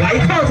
Like how